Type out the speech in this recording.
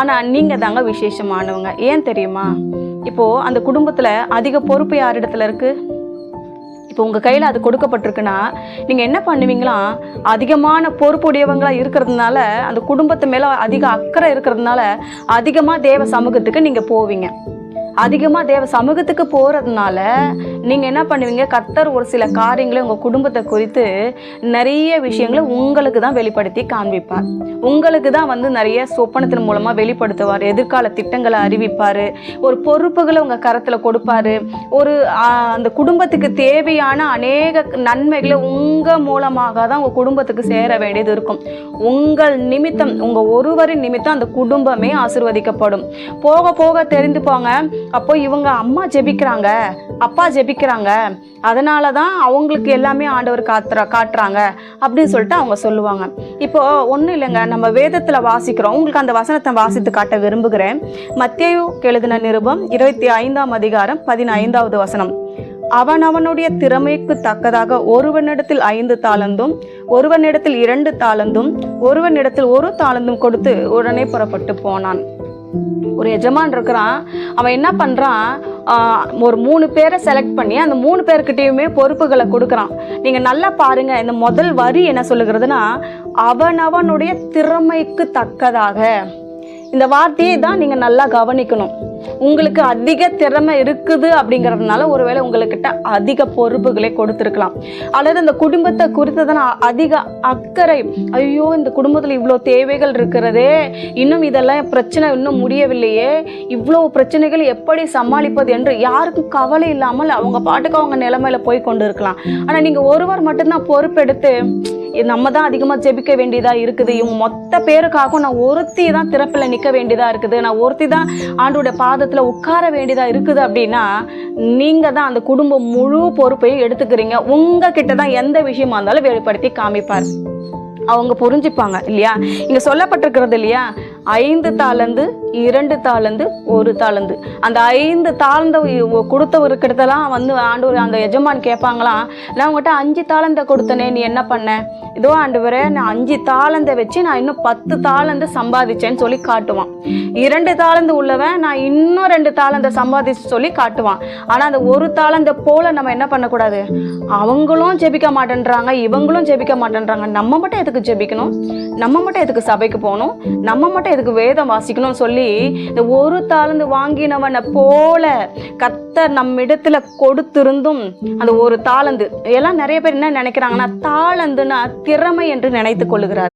ஆனால் நீங்கள் தாங்க விசேஷமானவங்க. ஏன் தெரியுமா? இப்போது அந்த குடும்பத்தில் அதிக பொறுப்பு யார் இடத்துல இருக்குது இப்போ உங்கள் கையில் அது கொடுக்கப்பட்டிருக்குன்னா நீங்கள் என்ன பண்ணுவீங்களா? அதிகமான பொறுப்புடையவங்களாக இருக்கிறதுனால அந்த குடும்பத்து மேலே அதிக அக்கறை இருக்கிறதுனால அதிகமாக தேவ சமூகத்துக்கு நீங்கள் போவீங்க. அதிகமாக தேவ சமூகத்துக்கு போகிறதுனால நீங்கள் என்ன பண்ணுவீங்க? கர்த்தர் ஒரு சில காரியங்களை உங்கள் குடும்பத்தை குறித்து நிறைய விஷயங்களை உங்களுக்கு தான் வெளிப்படுத்தி காண்பிப்பார். உங்களுக்கு தான் வந்து நிறைய சொப்பனத்தின் மூலமாக வெளிப்படுத்துவார் எதிர்கால திட்டங்களை அறிவிப்பார் ஒரு பொறுப்புகளை உங்கள் கரத்தில் கொடுப்பாரு ஒரு அந்த குடும்பத்துக்கு தேவையான அநேக நன்மைகளை உங்கள் மூலமாக தான் உங்கள் குடும்பத்துக்கு சேர வேண்டியது இருக்கும். உங்கள் நிமித்தம் உங்கள் ஒருவரின் நிமித்தம் அந்த குடும்பமே ஆசிர்வதிக்கப்படும். போக போக தெரிந்து போங்க அப்போ இவங்க அம்மா ஜெபிக்கிறாங்க. அப்பா ஜெபிக்கிறாங்க. அதனால தான் அவங்களுக்கு எல்லாமே ஆண்டவர் காத்துறா காட்டுறாங்க அப்படின்னு சொல்லிட்டு அவங்க சொல்லுவாங்க. இப்போ ஒன்றும் இல்லைங்க நம்ம வேதத்தில் வாசிக்கிறோம். உங்களுக்கு அந்த வசனத்தை வாசித்து காட்ட விரும்புகிறேன். மத்தேயு எழுதின நிருபம் இருபத்தி ஐந்தாம் அதிகாரம் பதினைந்தாவது வசனம். அவனவனுடைய திறமைக்கு தக்கதாக ஒருவனிடத்தில் ஐந்து தாளந்தும் ஒருவனிடத்தில் இரண்டு தாளந்தும் ஒருவனிடத்தில் ஒரு தாளந்தும் கொடுத்து உடனே புறப்பட்டு போனான். ஒரு எஜமான் இருக்கிறான். அவன் என்ன பண்ணுறான் ஒரு மூணு பேரை செலக்ட் பண்ணி அந்த மூணு பேர்கிட்டையுமே பொறுப்புகளை கொடுக்குறான். நீங்கள் நல்லா பாருங்கள் இந்த முதல் வரி என்ன சொல்லுகிறதுனா அவனவனுடைய திறமைக்கு தக்கதாக. இந்த வார்த்தையை தான் நீங்கள் நல்லா கவனிக்கணும். உங்களுக்கு அதிக திறமை இருக்குது அப்படிங்கிறதுனால ஒருவேளை உங்கள்கிட்ட அதிக பொறுப்புகளை கொடுத்துருக்கலாம். அல்லது அந்த குடும்பத்தை குறித்ததான அதிக அக்கறை ஐயோ இந்த குடும்பத்தில் இவ்வளோ தேவைகள் இருக்கிறதே இன்னும் இதெல்லாம் பிரச்சனை இன்னும் முடியவில்லையே இவ்வளோ பிரச்சனைகள் எப்படி சமாளிப்பது என்று யாருக்கும் கவலை இல்லாமல் அவங்க பாட்டுக்கு அவங்க நிலைமையில போய் கொண்டு இருக்கலாம் ஆனால் நீங்கள் ஒருவர் மட்டும்தான் பொறுப்பெடுத்து நம்ம தான் அதிகமாக ஜெபிக்க வேண்டியதாக இருக்குது. இவங்க மொத்த பேருக்காகவும் நான் ஒருத்தி தான் திறப்பில் நிற்க வேண்டியதாக இருக்குது. நான் ஒருத்தி தான் ஆண்டோட பாதத்தில் உட்கார வேண்டியதாக இருக்குது அப்படின்னா நீங்கள் தான் அந்த குடும்பம் முழு பொறுப்பையும் எடுத்துக்கிறீங்க. உங்ககிட்ட தான் எந்த விஷயமா இருந்தாலும் வெளிப்படுத்தி காமிப்பார். அவங்க புரிஞ்சுப்பாங்க இல்லையா? இங்கே சொல்லப்பட்டிருக்கிறது இல்லையா? ஐந்து தாளந்து இரண்டு தாளந்து ஒரு தாளந்து. அந்த ஐந்து தாழ்ந்த கொடுத்தவருக்கிட்டலாம் வந்து ஆண்டவர் அந்த எஜமான் கேட்பாங்களாம் நான் உங்கள்கிட்ட அஞ்சு தாளந்த கொடுத்தனே நீ என்ன பண்ண? இதோ ஆண்டவரே நான் அஞ்சு தாளந்த வச்சு நான் இன்னும் பத்து தாளந்து சம்பாதிச்சேன்னு சொல்லி காட்டுவான். இரண்டு தாளந்து உள்ளவன் நான் இன்னும் ரெண்டு தாளந்த சம்பாதிச்சு சொல்லி காட்டுவான். ஆனா அந்த ஒரு தாளந்த போல நம்ம என்ன பண்ணக்கூடாது? அவங்களும் ஜெபிக்க மாட்டேன்றாங்க இவங்களும் ஜெபிக்க மாட்டேன்றாங்க. நம்ம மட்டும் எதுக்கு ஜெபிக்கணும்? நம்ம மட்டும் எதுக்கு சபைக்கு போகணும்? நம்ம மட்டும் எதுக்கு வேதம் வாசிக்கணும்னு சொல்லி இந்த ஒரு தாளந்து வாங்கினவனை போல கத்தர் நம்மிடத்துல கொடுத்திருந்தும் அந்த ஒரு தாளந்து. எல்லாம் நிறைய பேர் என்ன நினைக்கிறாங்கன்னா தாளந்துன்னா திறமை என்று நினைத்து கொள்ளுகிறார்.